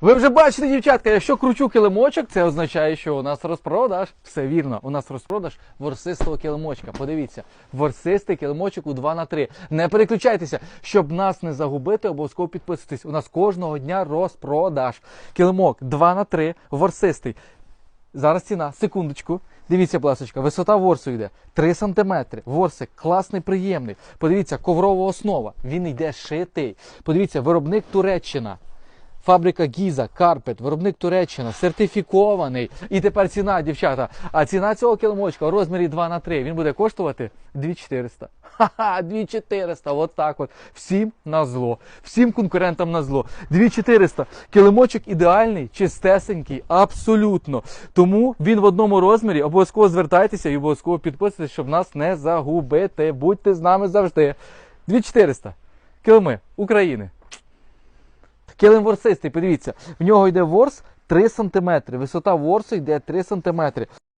Ви вже бачите, дівчатка, якщо кручу килимочок, це означає, що у нас розпродаж. Все вірно, у нас розпродаж ворсистого килимочка. Подивіться, ворсистий килимочок у 2 на 3. Не переключайтеся, щоб нас не загубити, обов'язково підписуйтесь. У нас кожного дня розпродаж. Килимок 2 на 3, ворсистий. Зараз ціна, секундочку. Дивіться, пласочка, висота ворсу йде 3 см. Ворсик класний, приємний. Подивіться, коврова основа. Він йде шитий. Подивіться, виробник Туреччина. Фабрика Гіза, Карпет, виробник Туреччина, сертифікований. І тепер ціна, дівчата. А ціна цього килимочка у розмірі 2 на 3. Він буде коштувати 2400. Ха-ха, 2400. От так от. Всім на зло. Всім конкурентам на зло. 2400. Килимочок ідеальний, чистесенький, абсолютно. Тому він в одному розмірі. Обов'язково звертайтеся і обов'язково підписуйтесь, щоб нас не загубити. Будьте з нами завжди. 2400. Килими України. Килим ворсистий, подивіться, в нього йде ворс 3 см. Висота ворсу йде 3 см.